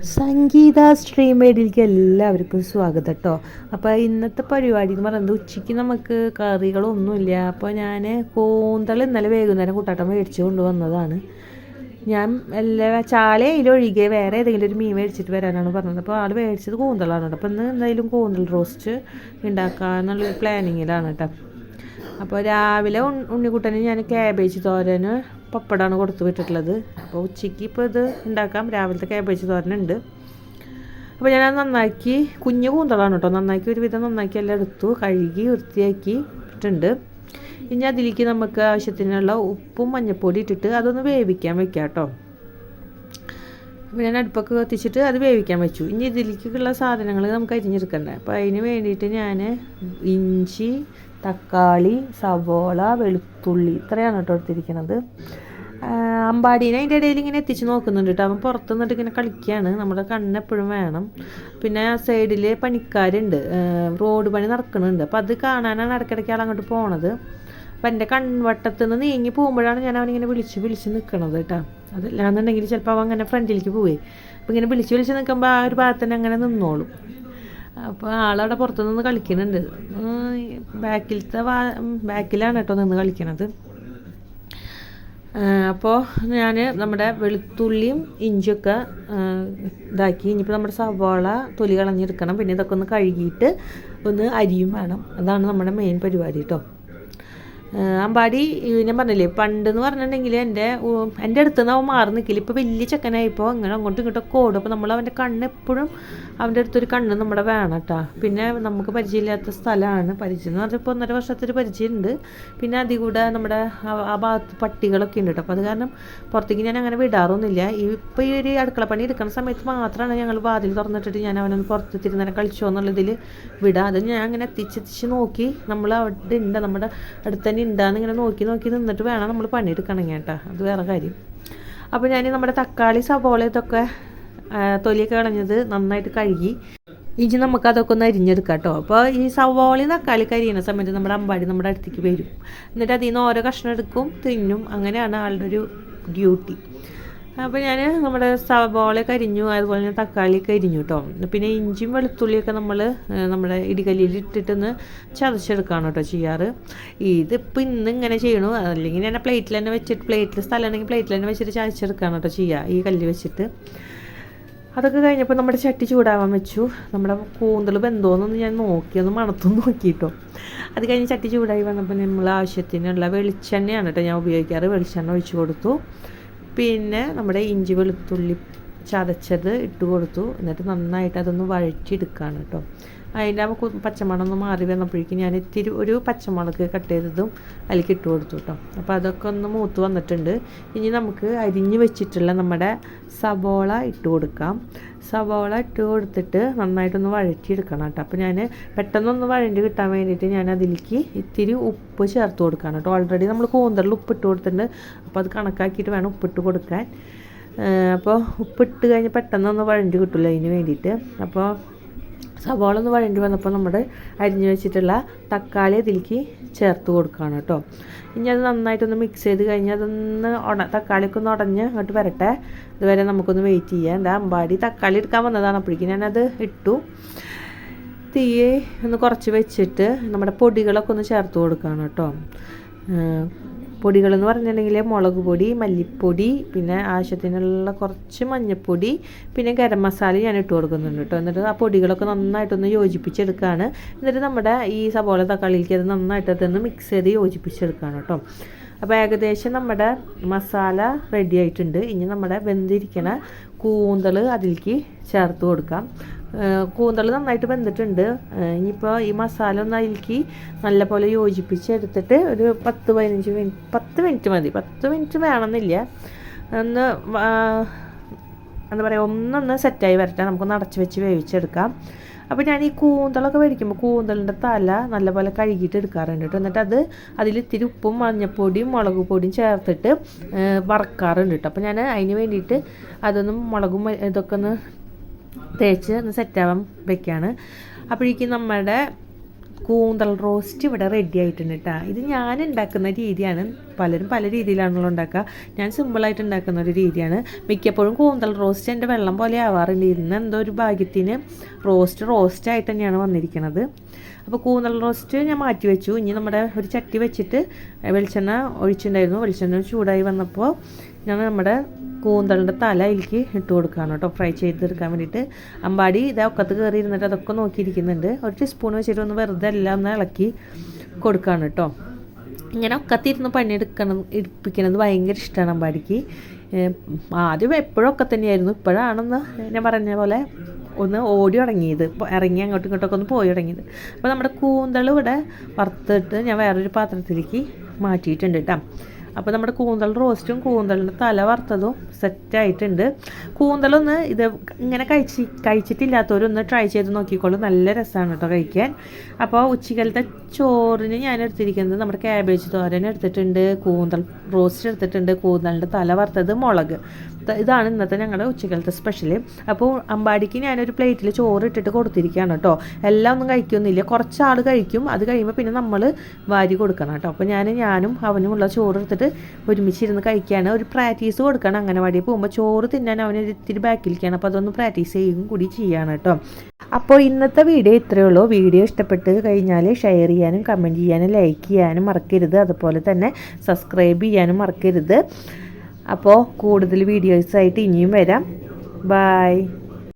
സംഗീത സ്ട്രീമേഡിലേക്ക് എല്ലാവർക്കും സ്വാഗതം കേട്ടോ അപ്പോൾ ഇന്നത്തെ പരിപാടി എന്ന് പറയുന്നത് ഉച്ചയ്ക്ക് നമുക്ക് കറികളൊന്നുമില്ല. അപ്പോൾ ഞാൻ കൂന്തൾ ഇന്നലെ വൈകുന്നേരം കൂട്ടാട്ടം മേടിച്ചു കൊണ്ടുവന്നതാണ്. ഞാൻ എല്ലാ ചാലയിലൊഴികെ വേറെ ഏതെങ്കിലും ഒരു മീൻ മേടിച്ചിട്ട് വരാനാണ് പറഞ്ഞത്. അപ്പോൾ ആൾ മേടിച്ചത് കൂന്തളാണ് കേട്ടോ അപ്പോൾ ഇന്ന് എന്തായാലും കൂന്തൽ റോസ്റ്റ് ഉണ്ടാക്കാന്നുള്ള പ്ലാനിങ്ങിലാണ് കേട്ടോ അപ്പോൾ രാവിലെ ഉണ്ണിക്കുട്ടന് ഞാൻ ക്യാബേജ് തോരന് പപ്പടമാണ് കൊടുത്തു വിട്ടിട്ടുള്ളത്. അപ്പോൾ ഉച്ചയ്ക്ക് ഇപ്പോൾ ഇത് ഉണ്ടാക്കാം. രാവിലത്തെ ക്യാബേജ് തോരനുണ്ട്. അപ്പോൾ ഞാൻ അത് നന്നാക്കി കുഞ്ഞു കൂന്തളാണ് കേട്ടോ നന്നാക്കി ഒരുവിധം നന്നാക്കി എല്ലാം എടുത്തു കഴുകി വൃത്തിയാക്കി ഇട്ടുണ്ട് ഇനി അതിലേക്ക് നമുക്ക് ആവശ്യത്തിനുള്ള ഉപ്പും മഞ്ഞൾപ്പൊടി ഇട്ടിട്ട് അതൊന്ന് വേവിക്കാൻ വെക്കാം കേട്ടോ അപ്പോൾ ഞാൻ അടുപ്പൊക്കെ കത്തിച്ചിട്ട് അത് വേവിക്കാൻ വെച്ചു. ഇനി ഇതിലേക്കുള്ള സാധനങ്ങൾ നമുക്ക് അരിഞ്ഞെടുക്കണ്ടേ. അപ്പോൾ അതിന് വേണ്ടിയിട്ട് ഞാൻ ഇഞ്ചി തക്കാളി സവോള വെളുത്തുള്ളി ഇത്രയാണ് കേട്ടോ എടുത്തിരിക്കുന്നത്. അമ്പാടീനെ അതിന്റെ ഇടയിൽ ഇങ്ങനെ എത്തിച്ച് നോക്കുന്നുണ്ട് കേട്ടോ. അവൻ പുറത്ത് നിന്നിട്ട് ഇങ്ങനെ കളിക്കുകയാണ്. നമ്മുടെ കണ്ണെപ്പോഴും വേണം. പിന്നെ ആ സൈഡിൽ പണിക്കാരുണ്ട്. റോഡ് പണി നടക്കുന്നുണ്ട്. അപ്പോൾ അത് കാണാനാണ് ഇടയ്ക്കിടയ്ക്ക് ആൾ അങ്ങോട്ട് പോണത്. അപ്പം എന്റെ കൺവട്ടത്ത് നിന്ന് നീങ്ങി പോകുമ്പോഴാണ് ഞാൻ അവനിങ്ങനെ വിളിച്ച് വിളിച്ച് നിൽക്കണത് കേട്ടോ. അതല്ലാന്നുണ്ടെങ്കിൽ ചിലപ്പോൾ അവൻ അങ്ങനെ ഫ്രണ്ടിലേക്ക് പോവേ. അപ്പോൾ ഇങ്ങനെ വിളിച്ച് വിളിച്ച് നിൽക്കുമ്പോൾ ആ ഒരു ഭാഗത്ത് തന്നെ അങ്ങനെ നിന്നോളും. അപ്പോൾ ആളവിടെ പുറത്തുനിന്ന് കളിക്കുന്നുണ്ട്. ബാക്കിലത്തെ ബാക്കിലാണ് കേട്ടോ നിന്ന് കളിക്കണത്. അപ്പോൾ ഞാൻ നമ്മുടെ വെളുത്തുള്ളിയും ഇഞ്ചിയൊക്കെ ഇതാക്കി. ഇനിയിപ്പോൾ നമ്മുടെ സവാള തൊലി കളഞ്ഞെടുക്കണം. പിന്നെ ഇതൊക്കെ ഒന്ന് കഴുകിയിട്ട് ഒന്ന് അരിയും വേണം. അതാണ് നമ്മുടെ മെയിൻ പരിപാടി കേട്ടോ. അമ്പാടി ഞാൻ പറഞ്ഞില്ലേ പണ്ടെന്ന് പറഞ്ഞിട്ടുണ്ടെങ്കിൽ എന്റെ എന്റെ അടുത്ത് നിന്ന് അവൻ മാറി നിൽക്കില്ല. ഇപ്പോൾ വലിയ ചെക്കനായിപ്പോൾ ഇങ്ങനെ അങ്ങോട്ടും ഇങ്ങോട്ടൊക്കെ ഓടും. അപ്പോൾ നമ്മൾ അവന്റെ കണ്ണ് എപ്പോഴും അവന്റെ അടുത്തൊരു കണ്ണ് നമ്മുടെ വേണം കേട്ടോ. പിന്നെ നമുക്ക് പരിചയമില്ലാത്ത സ്ഥലമാണ്. പരിചയം എന്ന് പറഞ്ഞാൽ ഇപ്പോൾ ഒന്നര വർഷത്തൊരു പരിചയമുണ്ട്. പിന്നെ അതിൽ കൂടെ നമ്മുടെ ആ- ഭാഗത്ത് പട്ടികളൊക്കെ ഉണ്ട് കേട്ടോ. അപ്പോൾ അത് കാരണം പുറത്തേക്ക് ഞാൻ അങ്ങനെ വിടാറൊന്നുമില്ല. ഇപ്പോൾ ഈ ഒരു അടുക്കള പണി എടുക്കുന്ന സമയത്ത് മാത്രമാണ് ഞങ്ങൾ വാതിൽ തുറന്നിട്ടിട്ട് ഞാൻ അവനൊന്ന് പുറത്ത് തിരുന്നേരം കളിച്ചോ എന്നുള്ളതിൽ വിടാം. അത് ഞാൻ അങ്ങനെ എത്തിച്ചെത്തിച്ച് നോക്കി. നമ്മൾ അവിടെ ഉണ്ട്. നമ്മുടെ അടുത്ത് തന്നെ ഉണ്ടാന്ന് ഇങ്ങനെ നോക്കി നോക്കി നിന്നിട്ട് വേണം നമ്മൾ പണിയെടുക്കണം കേട്ടോ. അത് വേറെ കാര്യം. അപ്പോൾ ഞാൻ നമ്മുടെ തക്കാളി സവോള ഇതൊക്കെ തൊലിയൊക്കെ കളഞ്ഞത് നന്നായിട്ട് കഴുകി ഇനി നമുക്ക് അതൊക്കെ ഒന്ന് അരിഞ്ഞെടുക്കാം കേട്ടോ. അപ്പോൾ ഈ സവോളയും തക്കാളി കരിയുന്ന സമയത്ത് നമ്മുടെ അമ്പാടി നമ്മുടെ അടുത്തേക്ക് വരും. എന്നിട്ട് അതിൽ നിന്ന് ഓരോ കഷ്ണം എടുക്കും തിന്നും. അങ്ങനെയാണ് ആളുടെ ഒരു ഡ്യൂട്ടി അപ്പോൾ ഞാൻ നമ്മുടെ സവോള കരിഞ്ഞു അതുപോലെ തന്നെ തക്കാളി കരിഞ്ഞു കേട്ടോ പിന്നെ ഇഞ്ചിയും വെളുത്തുള്ളിയൊക്കെ നമ്മൾ നമ്മുടെ ഇടികല്ലിൽ ഇട്ടിട്ടൊന്ന് ചതച്ചെടുക്കുകയാണ് കേട്ടോ ചെയ്യാറ്. ഇതിപ്പോൾ ഇന്ന് ഇങ്ങനെ ചെയ്യണു. അല്ലെങ്കിൽ ഞാൻ പ്ലേറ്റിൽ തന്നെ വെച്ചിട്ട് പ്ലേറ്റിൽ സ്ഥലം ഉണ്ടെങ്കിൽ പ്ലേറ്റിൽ തന്നെ വെച്ചിട്ട് ചതച്ചെടുക്കുകയാണ് കേട്ടോ ചെയ്യുക ഈ കല്ല് വെച്ചിട്ട്. അതൊക്കെ കഴിഞ്ഞപ്പോൾ നമ്മുടെ ചട്ടി ചൂടാവാൻ വെച്ചു. നമ്മുടെ കൂന്തൽ ബന്ധമെന്നൊന്ന് ഞാൻ നോക്കി ഒന്ന് മണത്തും നോക്കിയിട്ടോ അത് കഴിഞ്ഞ് ചട്ടി ചൂടായി വന്നപ്പോൾ നമ്മൾ ആവശ്യത്തിനുള്ള വെളിച്ചെണ്ണയാണ് കേട്ടോ ഞാൻ ഉപയോഗിക്കാറ്. വെളിച്ചെണ്ണ ഒഴിച്ചു കൊടുത്തു. പിന്നെ നമ്മുടെ ഇഞ്ചി വെളുത്തുള്ളി ചതച്ചത് ഇട്ട് കൊടുത്തു. എന്നിട്ട് നന്നായിട്ട് അതൊന്ന് വഴറ്റിയെടുക്കുകയാണ് കേട്ടോ. അതിന്റെ ആ ഒന്ന് മാറി വന്നപ്പോഴേക്കും ഞാൻ ഇത്തിരി ഒരു പച്ചമുളക് കട്ട് ചെയ്തതും അതിലേക്ക് ഇട്ട് കൊടുത്തു കേട്ടോ. അപ്പോൾ അതൊക്കെ ഒന്ന് മൂത്ത് വന്നിട്ടുണ്ട്. ഇനി നമുക്ക് അരിഞ്ഞ് വെച്ചിട്ടുള്ള നമ്മുടെ സവോള ഇട്ട് കൊടുക്കാം. സവോള ഇട്ട് കൊടുത്തിട്ട് നന്നായിട്ടൊന്ന് വഴറ്റിയെടുക്കണം കേട്ടോ. അപ്പോൾ ഞാൻ പെട്ടെന്നൊന്ന് വഴണ്ടി കിട്ടാൻ വേണ്ടിയിട്ട് ഞാൻ അതിലേക്ക് ഇത്തിരി ഉപ്പ് ചേർത്ത് കൊടുക്കണം കേട്ടോ. ഓൾറെഡി നമ്മൾ കൂന്തറിൽ ഉപ്പിട്ട് കൊടുത്തിട്ടുണ്ട്. അപ്പോൾ അത് കണക്കാക്കിയിട്ട് വേണം ഉപ്പിട്ട് കൊടുക്കാൻ. അപ്പോൾ ഉപ്പിട്ട് കഴിഞ്ഞ് പെട്ടെന്നൊന്ന് വഴണ്ടി കിട്ടില്ല അതിന് വേണ്ടിയിട്ട്. അപ്പോൾ സവാള ഒന്ന് വഴണ്ടി വന്നപ്പോൾ നമ്മുടെ അരിഞ്ഞു വെച്ചിട്ടുള്ള തക്കാളി അതിലേക്ക് ചേർത്ത് കൊടുക്കുകയാണ് കേട്ടോ. ഇനി അത് നന്നായിട്ടൊന്ന് മിക്സ് ചെയ്ത് കഴിഞ്ഞാൽ അതൊന്ന് ഉട തക്കാളിയൊക്കെ ഒന്ന് ഉടഞ്ഞ് അങ്ങോട്ട് വരട്ടെ. അതുവരെ നമുക്കൊന്ന് വെയിറ്റ് ചെയ്യാം. എന്താ അമ്പാടി തക്കാളി എടുക്കാൻ വന്നതാണ്. അപ്പോഴേക്കും ഞാനത് ഇട്ടു. തീയെ ഒന്ന് കുറച്ച് വെച്ചിട്ട് നമ്മുടെ പൊടികളൊക്കെ ഒന്ന് ചേർത്ത് കൊടുക്കുകയാണ് കേട്ടോ. പൊടികളെന്ന് പറഞ്ഞിട്ടുണ്ടെങ്കിൽ മുളക് പൊടി മല്ലിപ്പൊടി പിന്നെ ആവശ്യത്തിനുള്ള കുറച്ച് മഞ്ഞൾപ്പൊടി പിന്നെ ഗരം മസാല ഞാൻ ഇട്ട് കൊടുക്കുന്നുണ്ട് കേട്ടോ. എന്നിട്ട് ആ പൊടികളൊക്കെ നന്നായിട്ടൊന്ന് യോജിപ്പിച്ചെടുക്കുകയാണ് എന്നിട്ട് നമ്മുടെ ഈ സവോള തക്കാളിയിലേക്ക് അത് നന്നായിട്ട് അതൊന്ന് മിക്സ് ചെയ്ത് യോജിപ്പിച്ചെടുക്കുകയാണ് കേട്ടോ. അപ്പോൾ ഏകദേശം നമ്മുടെ മസാല റെഡി ആയിട്ടുണ്ട്. ഇനി നമ്മുടെ വെന്തിരിക്കണ കൂന്തൾ അതിലേക്ക് ചേർത്ത് കൊടുക്കാം. കൂന്തൽ നന്നായിട്ട് വെന്തിട്ടുണ്ട്. ഇനിയിപ്പോൾ ഈ മസാല ഒന്ന് അതിലേക്ക് നല്ലപോലെ യോജിപ്പിച്ചെടുത്തിട്ട് ഒരു പത്ത് പതിനഞ്ച് മിനിറ്റ് പത്ത് മിനിറ്റ് മതി. പത്ത് മിനിറ്റ് വേണമെന്നില്ല. ഒന്ന് എന്താ പറയുക ഒന്നൊന്ന് സെറ്റായി വരട്ടെ. നമുക്കൊന്ന് നടച്ച് വെച്ച് വേവിച്ചെടുക്കാം. അപ്പോൾ ഞാൻ ഈ കൂന്തളൊക്കെ മേടിക്കുമ്പോൾ കൂന്തളിന്റെ തല നല്ലപോലെ കഴുകിയിട്ട് എടുക്കാറുണ്ട് കേട്ടോ. എന്നിട്ട് അത് അതിൽ ഇത്തിരി ഉപ്പും മഞ്ഞൾപ്പൊടിയും മുളക് പൊടിയും ചേർത്തിട്ട് വറക്കാറുണ്ട് കേട്ടോ. അപ്പോൾ ഞാൻ അതിന് വേണ്ടിയിട്ട് അതൊന്നും മുളകും ഇതൊക്കെ ഒന്ന് തേച്ച് ഒന്ന് സെറ്റാവാൻ വെക്കുകയാണ് അപ്പോഴേക്കും നമ്മുടെ കൂന്തൽ റോസ്റ്റ് ഇവിടെ റെഡി ആയിട്ടുണ്ട് കേട്ടോ ഇത് ഞാൻ ഉണ്ടാക്കുന്ന രീതിയാണ്. പലരും പല രീതിയിലാണല്ലോ ഉണ്ടാക്കുക ഞാൻ സിമ്പിളായിട്ട് ഉണ്ടാക്കുന്ന ഒരു രീതിയാണ്. മിക്കപ്പോഴും കൂന്തൽ റോസ്റ്റ് എന്റെ വെള്ളം പോലെ ആവാറുണ്ട് ഇന്ന് എന്തോ ഒരു ഭാഗ്യത്തിന് റോസ്റ്റ് റോസ്റ്റ് ആയിട്ട് തന്നെയാണ് വന്നിരിക്കുന്നത് അപ്പോൾ കൂന്തൽ റോസ്റ്റ് ഞാൻ മാറ്റി വെച്ചു. ഇനി നമ്മുടെ ഒരു ചട്ടി വെച്ചിട്ട് വെളിച്ചെണ്ണ ഒഴിച്ചിട്ടുണ്ടായിരുന്നു. വെളിച്ചെണ്ണ ചൂടായി വന്നപ്പോൾ ഞാൻ നമ്മുടെ കൂന്തളിന്റെ തല അതിലേക്ക് ഇട്ട് കൊടുക്കുകയാണ് കേട്ടോ. ഫ്രൈ ചെയ്തെടുക്കാൻ വേണ്ടിയിട്ട്. അമ്പാടി ഇതാ ഒക്കത്ത് കയറി ഇരുന്നിട്ട് അതൊക്കെ നോക്കിയിരിക്കുന്നുണ്ട്. ഒരു ടീസ്പൂൺ വെച്ചിട്ട് ഒന്ന് വെറുതെ എല്ലാം ഒന്ന് ഇളക്കി കൊടുക്കുകയാണ് കേട്ടോ. ഇങ്ങനെ ഒക്കത്തിരുന്ന് പണിയെടുക്കണം ഇടിപ്പിക്കണത് ഭയങ്കര ഇഷ്ടമാണ് അമ്പാടിക്ക്. ആദ്യം എപ്പോഴും ഒക്കെ തന്നെയായിരുന്നു. ഇപ്പോഴാണെന്ന് ഞാൻ പറഞ്ഞ പോലെ ഒന്ന് ഓടി ഇപ്പോൾ ഇറങ്ങി അങ്ങോട്ടും ഇങ്ങോട്ടൊക്കെ ഒന്ന് പോയി തുടങ്ങിയത് അപ്പോൾ നമ്മുടെ കൂന്തൾ ഇവിടെ വറുത്തിട്ട് ഞാൻ വേറൊരു പാത്രത്തിലേക്ക് മാറ്റിയിട്ടുണ്ട് കേട്ടോ അപ്പോൾ നമ്മുടെ കൂന്തൽ റോസ്റ്റും കൂന്തലിന്റെ തല വറുത്തതും സെറ്റായിട്ടുണ്ട് കൂന്തലൊന്ന് ഇത് ഇങ്ങനെ കഴിച്ച് കഴിച്ചിട്ടില്ലാത്തവരൊന്ന് ട്രൈ ചെയ്ത് നോക്കിക്കോളൂ. നല്ല രസമാണ് കേട്ടോ കഴിക്കാൻ. അപ്പോൾ ഉച്ചക്കലത്തെ ചോറിന് ഞാൻ എടുത്തിരിക്കുന്നത് നമ്മുടെ ക്യാബേജ് തോരൻ എടുത്തിട്ടുണ്ട് കൂന്തൽ റോസ്റ്റ് എടുത്തിട്ടുണ്ട് കൂന്തലിന്റെ തല വറുത്തത് മുളക്. ഇതാണ് ഇന്നത്തെ ഞങ്ങളുടെ ഉച്ചക്കലത്തെ സ്പെഷ്യൽ അപ്പോൾ അമ്പാടിക്ക് ഞാനൊരു പ്ലേറ്റിൽ ചോറ് ഇട്ടിട്ട് കൊടുത്തിരിക്കുകയാണ് കേട്ടോ എല്ലാം ഒന്നും കഴിക്കൊന്നുമില്ല. കുറച്ചാൾ കഴിക്കും. അത് കഴിയുമ്പോൾ പിന്നെ നമ്മൾ വാരി കൊടുക്കണം കേട്ടോ അപ്പോൾ ഞാൻ ഞാനും അവനുമുള്ള ചോറ് എടുത്തിട്ട് ഒരുമിച്ചിരുന്ന് കഴിക്കുകയാണ് ഒരു പ്രാക്ടീസ് കൊടുക്കണം അംഗനവാടി പോകുമ്പോൾ ചോറ് തിന്നാൻ അവന് ഇത്തിരി ബാക്കിലിരിക്കുകയാണ് അപ്പോൾ അതൊന്ന് പ്രാക്ടീസ് ചെയ്യുകയും കൂടി ചെയ്യുകയാണ് കേട്ടോ. അപ്പോൾ ഇന്നത്തെ വീഡിയോ ഇത്രയേ ഉള്ളൂ. വീഡിയോ ഇഷ്ടപ്പെട്ട് കഴിഞ്ഞാൽ ഷെയർ ചെയ്യാനും കമന്റ് ചെയ്യാനും ലൈക്ക് ചെയ്യാനും മറക്കരുത്. അതുപോലെ തന്നെ സബ്സ്ക്രൈബ് ചെയ്യാനും മറക്കരുത്. അപ്പോൾ കൂടുതൽ വീഡിയോസായിട്ട് ഇനിയും വരാം. ബായ്